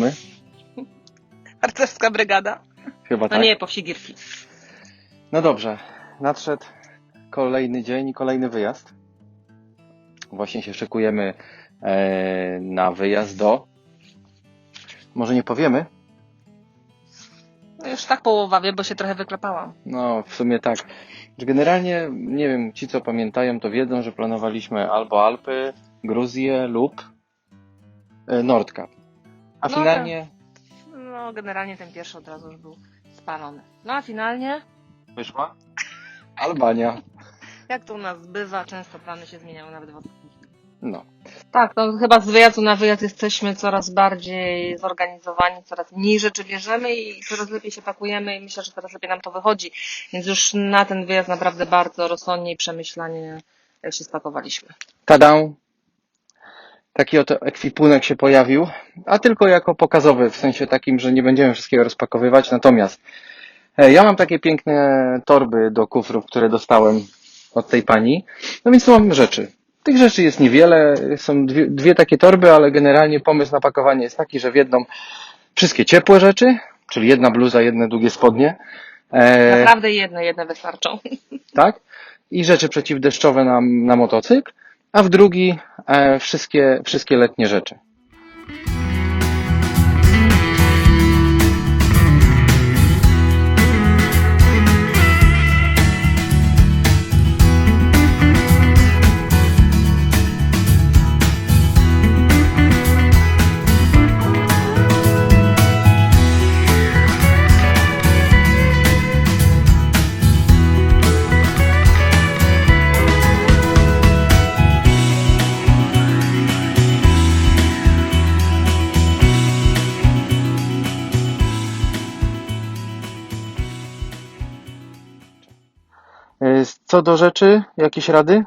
dobry. Witamy. To znowu my. Harcerska brygada. Chyba No tak. nie, powsigirki. No dobrze. Nadszedł kolejny dzień i kolejny wyjazd. Właśnie się szykujemy e, na wyjazd do. Może nie powiemy? No już tak połowa wie, bo się trochę wyklepałam. No, w sumie tak. Generalnie, nie wiem, ci co pamiętają, to wiedzą, że planowaliśmy albo Alpy, Gruzję lub e, Nordkap. A No finalnie No generalnie ten pierwszy od razu już był spalony. No a finalnie, wyszła Albania. jak to u nas bywa, często plany się zmieniają nawet w ostatniej chwili. No. Tak, no chyba z wyjazdu na wyjazd jesteśmy coraz bardziej zorganizowani, coraz mniej rzeczy bierzemy i coraz lepiej się pakujemy i myślę, że coraz lepiej nam to wychodzi. Więc już na ten wyjazd naprawdę bardzo rozsądnie i przemyślanie się spakowaliśmy. Tadę! Taki oto ekwipunek się pojawił, a tylko jako pokazowy, w sensie takim, że nie będziemy wszystkiego rozpakowywać. Natomiast e, ja mam takie piękne torby do kufrów, które dostałem od tej pani. No więc tu mam rzeczy. Tych rzeczy jest niewiele, są dwie, dwie takie torby, ale generalnie pomysł na pakowanie jest taki, że w jedną wszystkie ciepłe rzeczy, czyli jedna bluza, jedne długie spodnie. E, Naprawdę jedne, jedne wystarczą. tak? I rzeczy przeciwdeszczowe na, na motocykl, a w drugi e, wszystkie, wszystkie letnie rzeczy. Co do rzeczy, jakieś rady?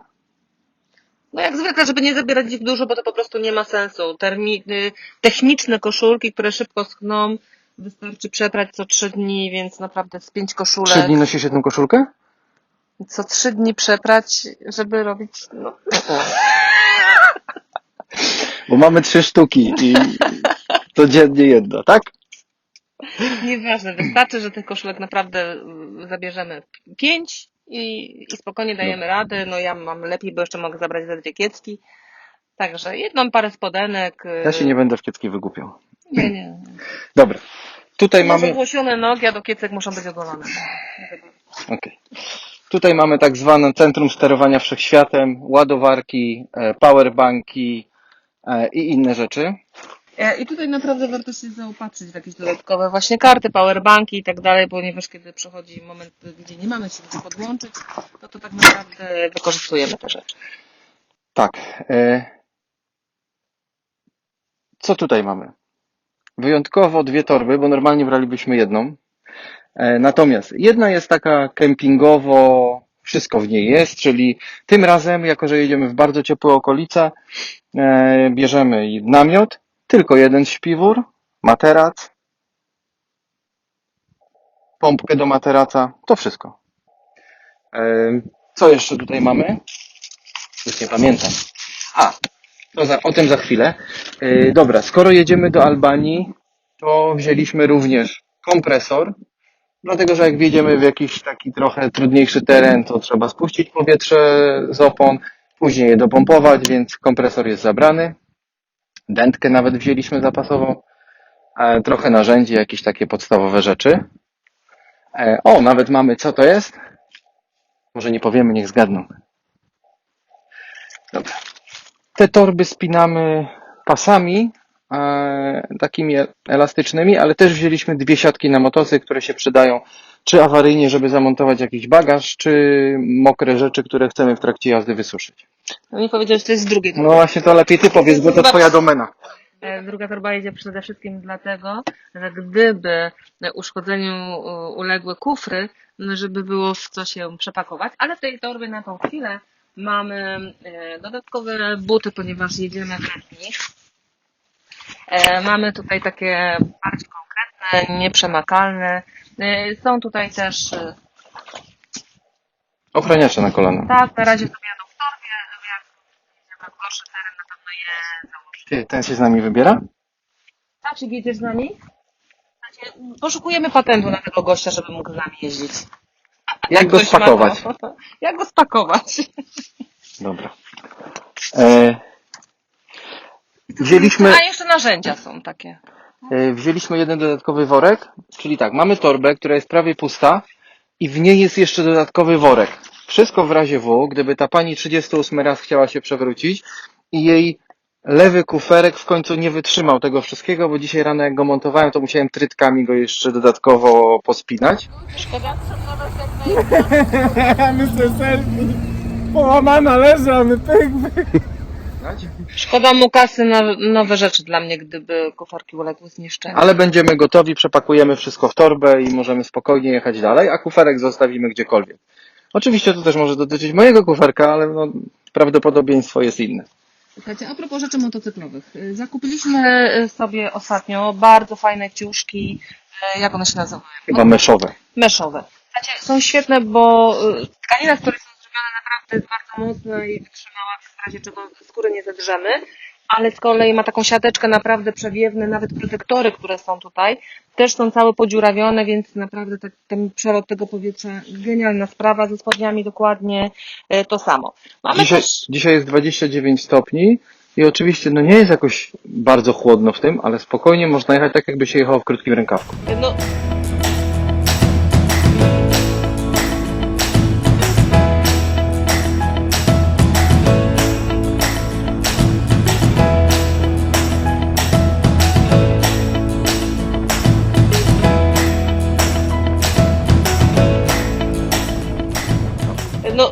No jak zwykle, żeby nie zabierać ich dużo, bo to po prostu nie ma sensu. Termi- y, techniczne koszulki, które szybko schną, wystarczy przeprać co trzy dni, więc naprawdę z pięć koszulek. Trzy dni nosisz jedną koszulkę? Co trzy dni przeprać, żeby robić, no, Bo mamy trzy sztuki i codziennie jedna, tak? nieważne. Wystarczy, że tych koszulek naprawdę y, zabierzemy pięć i, i spokojnie dajemy radę. No ja mam lepiej, bo jeszcze mogę zabrać ze kiecki. Także jedną parę spodenek. y, Ja się nie będę w kiecki wygłupiał. Nie, nie. Dobra. Tutaj Mamy mamy. ogłosione nogi, a do kiecek muszą być ogolone. Okay. Tutaj mamy tak zwane centrum sterowania wszechświatem, ładowarki, e, powerbanki e, i inne rzeczy. E, I tutaj naprawdę warto się zaopatrzyć w jakieś dodatkowe właśnie karty, powerbanki i tak dalej, ponieważ kiedy przychodzi moment, gdzie nie mamy się gdzie podłączyć, to to tak naprawdę wykorzystujemy te rzeczy. Tak. E, co tutaj mamy? Wyjątkowo dwie torby, bo normalnie bralibyśmy jedną. E, natomiast jedna jest taka kempingowo, wszystko w niej jest, czyli tym razem, jako że jedziemy w bardzo ciepłe okolice, bierzemy namiot, tylko jeden śpiwór, materac, pompkę do materaca, to wszystko. E, co jeszcze tutaj mamy? Już nie pamiętam. A, to za, o tym za chwilę. Yy, dobra, skoro jedziemy do Albanii, to wzięliśmy również kompresor, dlatego że jak wjedziemy w jakiś taki trochę trudniejszy teren, to trzeba spuścić powietrze z opon, później je dopompować, więc kompresor jest zabrany. Dętkę nawet wzięliśmy zapasową, e, trochę narzędzi, jakieś takie podstawowe rzeczy. E, o, nawet mamy, co to jest? Może nie powiemy, niech zgadną. Dobra. Te torby spinamy pasami e, takimi elastycznymi, ale też wzięliśmy dwie siatki na motocykl, które się przydają czy awaryjnie, żeby zamontować jakiś bagaż, czy mokre rzeczy, które chcemy w trakcie jazdy wysuszyć. No mi powiedział, że to jest z drugiej No właśnie to lepiej ty powiedz, bo to twoja domena. E, Druga torba jedzie przede wszystkim dlatego, że gdyby uszkodzeniu e, uległy kufry, no żeby było w co się przepakować, ale w tej torbie na tą chwilę mamy e, dodatkowe buty, ponieważ jedziemy w letnich. E, Mamy tutaj takie bardziej konkretne, nieprzemakalne. E, Są tutaj też, e, Ochraniacze na kolana. tak, na razie sobie jadą w torbie, jak jedziemy w gorszy teren, na pewno je założymy. Ty, ten się z nami wybiera? Tacik, jedziesz z nami? Znaczy, Poszukujemy patentu na tego gościa, żeby mógł z nami jeździć. Jak go Ktoś ma spakować? to- Jak go spakować? Dobra. E, wzięliśmy, A jeszcze narzędzia są takie. E, wzięliśmy jeden dodatkowy worek, czyli tak, mamy torbę, która jest prawie pusta i w niej jest jeszcze dodatkowy worek. Wszystko w razie W, gdyby ta pani 38 raz chciała się przewrócić i jej lewy kuferek w końcu nie wytrzymał tego wszystkiego, bo dzisiaj rano jak go montowałem, to musiałem trytkami go jeszcze dodatkowo pospinać. Szkoda? My se selfie. Połamana leży, a my pyk, pyk. Szkoda mu kasy na nowe rzeczy dla mnie, gdyby kuferki uległy zniszczeniu. Ale będziemy gotowi, przepakujemy wszystko w torbę i możemy spokojnie jechać dalej, a kuferek zostawimy gdziekolwiek. Oczywiście to też może dotyczyć mojego kuferka, ale no, prawdopodobieństwo jest inne. Słuchajcie, a propos rzeczy motocyklowych. Y, Zakupiliśmy sobie ostatnio bardzo fajne ciuszki, y, jak one się nazywają? Chyba meszowe. Meszowe. Słuchajcie, są świetne, bo y, tkanina, z której są zrobione naprawdę jest bardzo mocna i wytrzymała, w razie czego skóry nie zedrzemy, ale z kolei ma taką siateczkę naprawdę przewiewne, nawet protektory, które są tutaj, też są całe podziurawione, więc naprawdę tak, ten przelot tego powietrza, genialna sprawa, ze spodniami dokładnie y, to samo. Mamy Dzisiaj, też... dzisiaj jest 29 stopni i oczywiście no nie jest jakoś bardzo chłodno w tym, ale spokojnie można jechać tak, jakby się jechało w krótkim rękawku. No,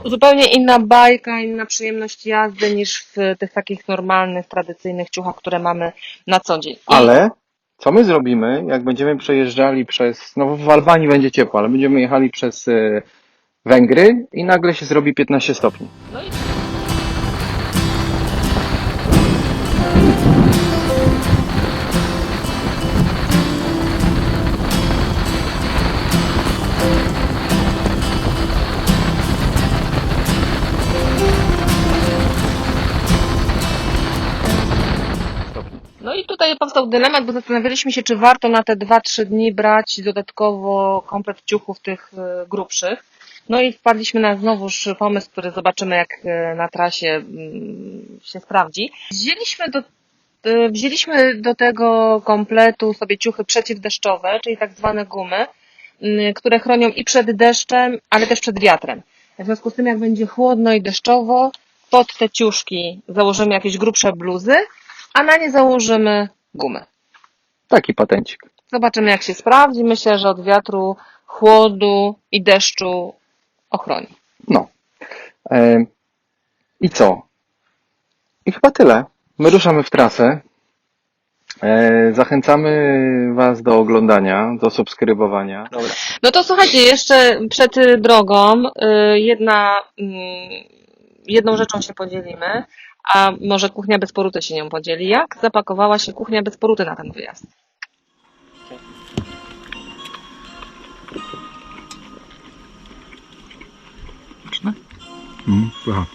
zupełnie inna bajka, inna przyjemność jazdy niż w tych takich normalnych, tradycyjnych ciuchach, które mamy na co dzień. I- Ale co my zrobimy, jak będziemy przejeżdżali przez, no w Albanii będzie ciepło, ale będziemy jechali przez e, Węgry i nagle się zrobi 15 stopni. No i i tutaj powstał dylemat, bo zastanawialiśmy się, czy warto na te 2-3 dni brać dodatkowo komplet ciuchów tych e, grubszych. No i wpadliśmy na znowuż pomysł, który zobaczymy, jak e, na trasie mm, się sprawdzi. Wzięliśmy do, e, wzięliśmy do tego kompletu sobie ciuchy przeciwdeszczowe, czyli tak zwane gumy, mm, które chronią i przed deszczem, ale też przed wiatrem. W związku z tym, jak będzie chłodno i deszczowo, pod te ciuszki założymy jakieś grubsze bluzy, a na nie założymy gumę. Taki patencik. Zobaczymy, jak się sprawdzi. Myślę, że od wiatru, chłodu i deszczu ochroni. No. E, I co? I chyba tyle. My ruszamy w trasę. E, zachęcamy Was do oglądania, do subskrybowania. Dobra. No to słuchajcie, jeszcze przed y, drogą y, jedna, mm, jedną rzeczą się podzielimy, a może kuchnia bez poruty się nią podzieli. Jak zapakowała się kuchnia bez poruty na ten wyjazd? Aha.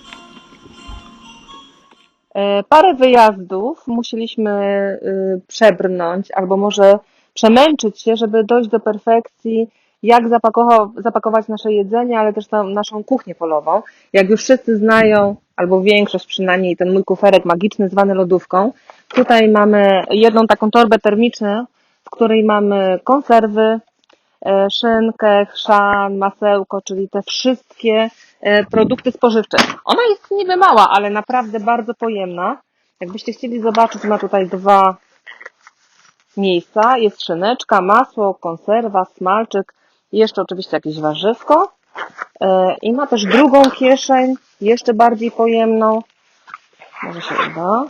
E, Parę wyjazdów musieliśmy y, przebrnąć, albo może przemęczyć się, żeby dojść do perfekcji, jak zapako- zapakować nasze jedzenie, ale też naszą kuchnię polową. Jak już wszyscy znają, albo większość przynajmniej, ten mój kuferek magiczny zwany lodówką. Tutaj mamy jedną taką torbę termiczną, w której mamy konserwy, e, szynkę, chrzan, masełko, czyli te wszystkie e, produkty spożywcze. Ona jest niby mała, ale naprawdę bardzo pojemna. Jakbyście chcieli zobaczyć, ma tutaj dwa miejsca. Jest szyneczka, masło, konserwa, smalczyk, jeszcze oczywiście jakieś warzywko. E, I ma też drugą kieszeń, jeszcze bardziej pojemną. Może się uda.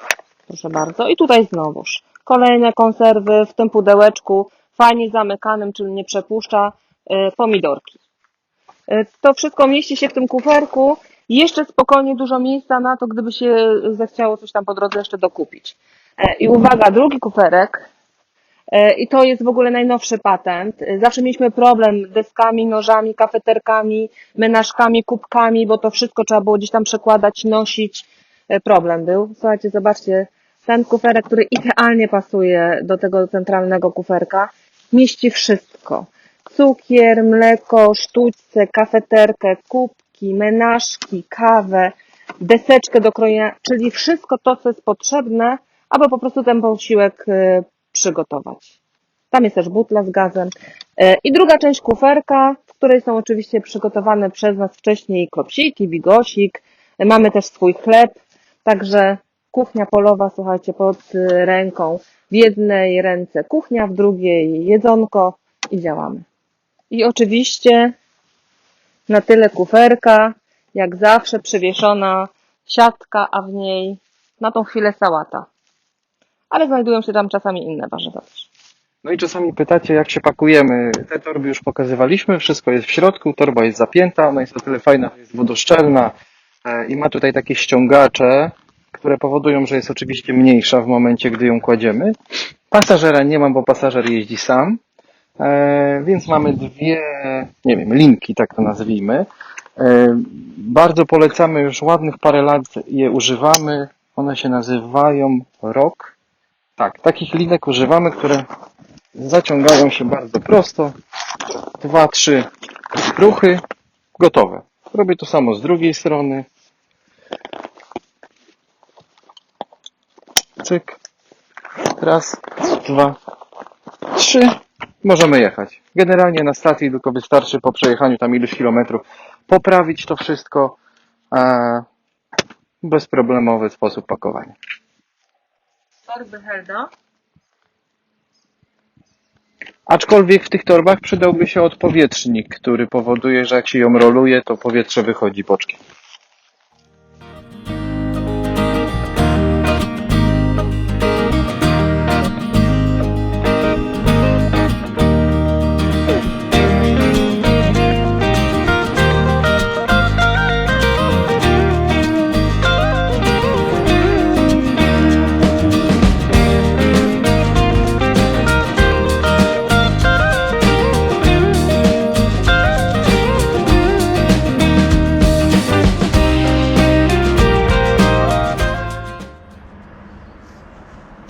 Proszę bardzo. I tutaj znowuż kolejne konserwy w tym pudełeczku, fajnie zamykanym, czyli nie przepuszcza, e, pomidorki. E, To wszystko mieści się w tym kuferku. Jeszcze spokojnie dużo miejsca na to, gdyby się zechciało coś tam po drodze jeszcze dokupić. I uwaga, drugi kuferek. E, I to jest w ogóle najnowszy patent. E, Zawsze mieliśmy problem deskami, nożami, kafeterkami, menażkami, kubkami, bo to wszystko trzeba było gdzieś tam przekładać, nosić. E, Problem był. Słuchajcie, zobaczcie, ten kuferek, który idealnie pasuje do tego centralnego kuferka, mieści wszystko. Cukier, mleko, sztućce, kafeterkę, kubki, menażki, kawę, deseczkę do krojenia, czyli wszystko to, co jest potrzebne, aby po prostu ten posiłek przygotować. Tam jest też butla z gazem. E, I druga część kuferka, w której są oczywiście przygotowane przez nas wcześniej klopsiki, bigosik. E, Mamy też swój chleb, także kuchnia polowa, słuchajcie, pod y, ręką. W jednej ręce kuchnia, w drugiej jedzonko i działamy. I oczywiście na tyle kuferka, jak zawsze przywieszona siatka, a w niej na tą chwilę sałata. Ale znajdują się tam czasami inne warzywa też. No i czasami pytacie, jak się pakujemy. Te torby już pokazywaliśmy, wszystko jest w środku, torba jest zapięta, ona jest o tyle fajna, jest wodoszczelna e, i ma tutaj takie ściągacze, które powodują, że jest oczywiście mniejsza w momencie, gdy ją kładziemy. Pasażera nie mam, bo pasażer jeździ sam, e, więc mamy dwie, nie wiem, linki, tak to nazwijmy. E, Bardzo polecamy, już ładnych parę lat je używamy. One się nazywają ROK. Tak, takich linek używamy, które zaciągają się bardzo prosto. Dwa, trzy ruchy, gotowe. Robię to samo z drugiej strony. Cyk. Raz, dwa, trzy. Możemy jechać. Generalnie na stacji tylko wystarczy po przejechaniu tam iluś kilometrów poprawić to wszystko. E, bezproblemowy sposób pakowania. Torby. Aczkolwiek w tych torbach przydałby się odpowietrznik, który powoduje, że jak się ją roluje, to powietrze wychodzi boczkiem.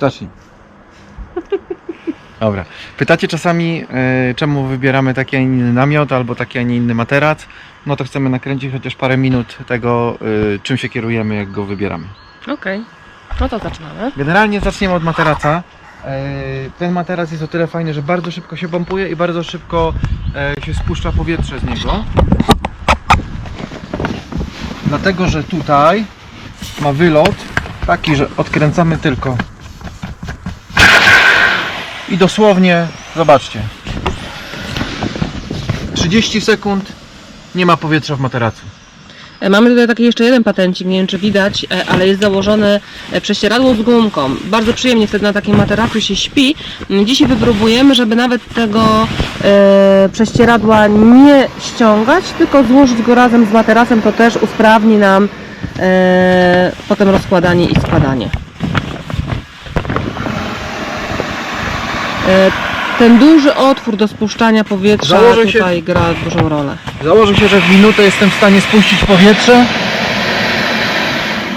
Zacznij. Dobra. Pytacie czasami, e, czemu wybieramy taki, a nie inny namiot albo taki, a nie inny materac. No to chcemy nakręcić chociaż parę minut tego, e, czym się kierujemy, jak go wybieramy. Okej, no to zaczynamy. Generalnie zaczniemy od materaca. E, Ten materac jest o tyle fajny, że bardzo szybko się pompuje i bardzo szybko e, się spuszcza powietrze z niego. Dlatego, że tutaj ma wylot taki, że odkręcamy tylko i dosłownie, zobaczcie 30 sekund nie ma powietrza w materacu. E, Mamy tutaj taki jeszcze jeden patencik, nie wiem czy widać, e, ale jest założone prześcieradło z gumką. Bardzo przyjemnie wtedy na takim materacu się śpi. Mm, Dzisiaj wypróbujemy, żeby nawet tego e, prześcieradła nie ściągać, tylko złożyć go razem z materacem, to też usprawni nam e, potem rozkładanie i składanie. E, ten duży otwór do spuszczania powietrza Założę się- tutaj gra dużą rolę. Założę się, że w minutę jestem w stanie spuścić powietrze,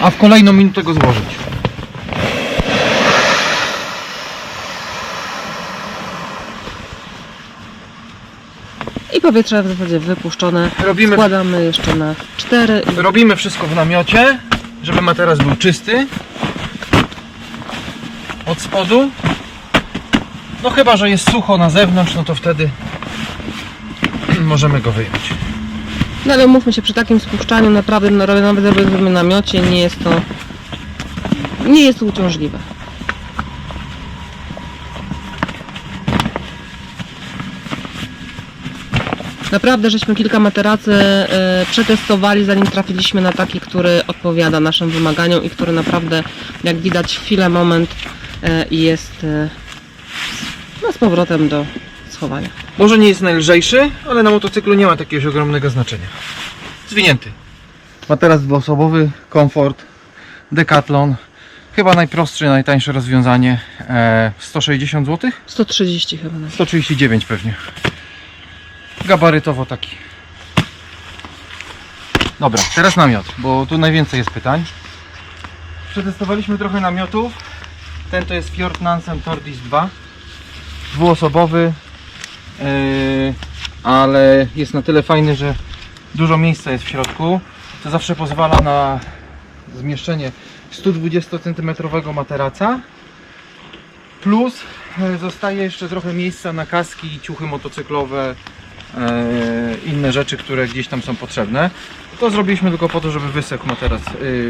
a w kolejną minutę go złożyć. I powietrze w zasadzie wypuszczone. Robimy, Składamy jeszcze na cztery i robimy wszystko w namiocie, żeby materac był czysty. Od spodu. No chyba, że jest sucho na zewnątrz, no to wtedy możemy go wyjąć. No ale umówmy się, przy takim spuszczaniu naprawdę, no, nawet w namiocie, nie jest to nie jest to uciążliwe. Naprawdę, żeśmy kilka materacy e, przetestowali, zanim trafiliśmy na taki, który odpowiada naszym wymaganiom i który naprawdę, jak widać, chwilę, moment e, jest e, no, z powrotem do schowania. Może nie jest najlżejszy, ale na motocyklu nie ma takiegoś ogromnego znaczenia. Zwinięty. Materac dwuosobowy, komfort, Decathlon. Chyba najprostsze, najtańsze rozwiązanie. E, 160 zł? 130 chyba. nawet. 139 pewnie. Gabarytowo taki. Dobra, teraz namiot, bo tu najwięcej jest pytań. Przetestowaliśmy trochę namiotów Ten to jest Fjord Nansen Tordis 2. Dwuosobowy, yy, ale jest na tyle fajny, że dużo miejsca jest w środku. To zawsze pozwala na zmieszczenie 120 cm materaca. Plus e, zostaje jeszcze trochę miejsca na kaski, ciuchy motocyklowe, e, inne rzeczy, które gdzieś tam są potrzebne. To zrobiliśmy tylko po to, żeby wysechł materac,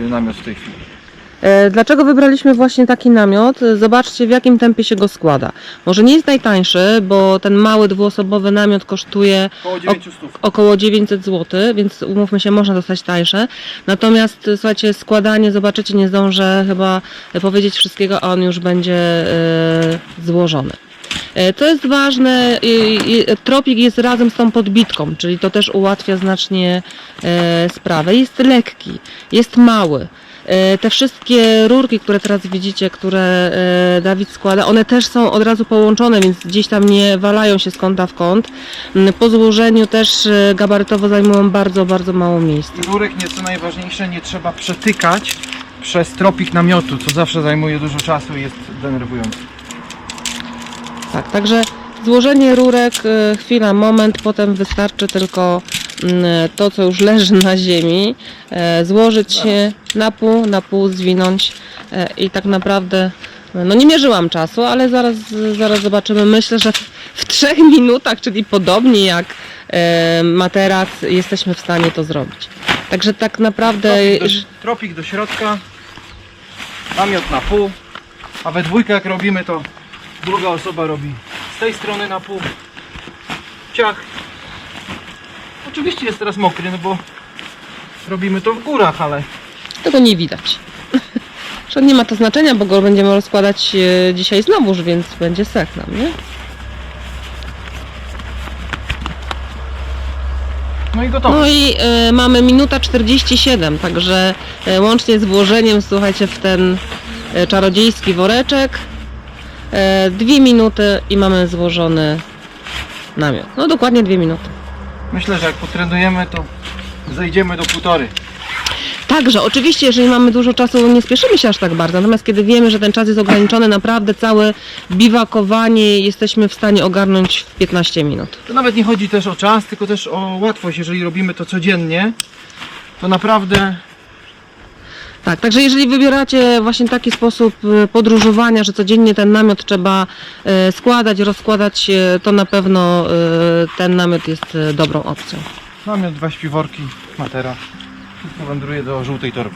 namiot w tej chwili. E, Dlaczego wybraliśmy właśnie taki namiot? Zobaczcie w jakim tempie się go składa. Może nie jest najtańszy, bo ten mały dwuosobowy namiot kosztuje Około 900 stów. około 900 zł, więc umówmy się, można dostać tańsze. Natomiast słuchajcie, składanie, zobaczycie, nie zdążę chyba powiedzieć wszystkiego, a on już będzie e, złożony. E, Co jest ważne, tropik jest razem z tą podbitką, czyli to też ułatwia znacznie sprawę. Jest lekki, jest mały. E, Te wszystkie rurki, które teraz widzicie, które e, Dawid składa, one też są od razu połączone, więc gdzieś tam nie walają się z kąta w kąt. Mm, Po złożeniu też e, gabarytowo zajmują bardzo, bardzo mało miejsca. I rurek nie co najważniejsze, nie trzeba przetykać przez tropik namiotu, co zawsze zajmuje dużo czasu i jest denerwujące. Tak, także złożenie rurek, chwila, moment, potem wystarczy tylko to, co już leży na ziemi, e, złożyć się na pół, na pół zwinąć e, i tak naprawdę, no nie mierzyłam czasu, ale zaraz, zaraz zobaczymy. Myślę, że w, trzech minutach, czyli podobnie jak e, materac, jesteśmy w stanie to zrobić. Także tak naprawdę... Tropik do, tropik do środka, namiot na pół, a we dwójkę jak robimy to druga osoba robi z tej strony na pół, ciach. Oczywiście jest teraz mokry, no bo robimy to w górach, ale Tego nie widać. Że nie ma to znaczenia, bo go będziemy rozkładać e, dzisiaj znowuż, więc będzie sek nam, nie? no i gotowe. No i e, mamy minuta 47, także e, łącznie z włożeniem, słuchajcie, w ten e, czarodziejski woreczek, e, dwie minuty i mamy złożony namiot. No dokładnie dwie minuty. Myślę, że jak potrenujemy to zejdziemy do półtory. Także oczywiście, jeżeli mamy dużo czasu, nie spieszymy się aż tak bardzo, natomiast kiedy wiemy, że ten czas jest ograniczony, naprawdę całe biwakowanie jesteśmy w stanie ogarnąć w 15 minut. To nawet nie chodzi też o czas, tylko też o łatwość. Jeżeli robimy to codziennie, to naprawdę Tak, także jeżeli wybieracie właśnie taki sposób e, podróżowania, że codziennie ten namiot trzeba e, składać, rozkładać, e, to na pewno ten namiot jest dobrą opcją. namiot, dwa śpiworki, matera. Wędruje do żółtej torby.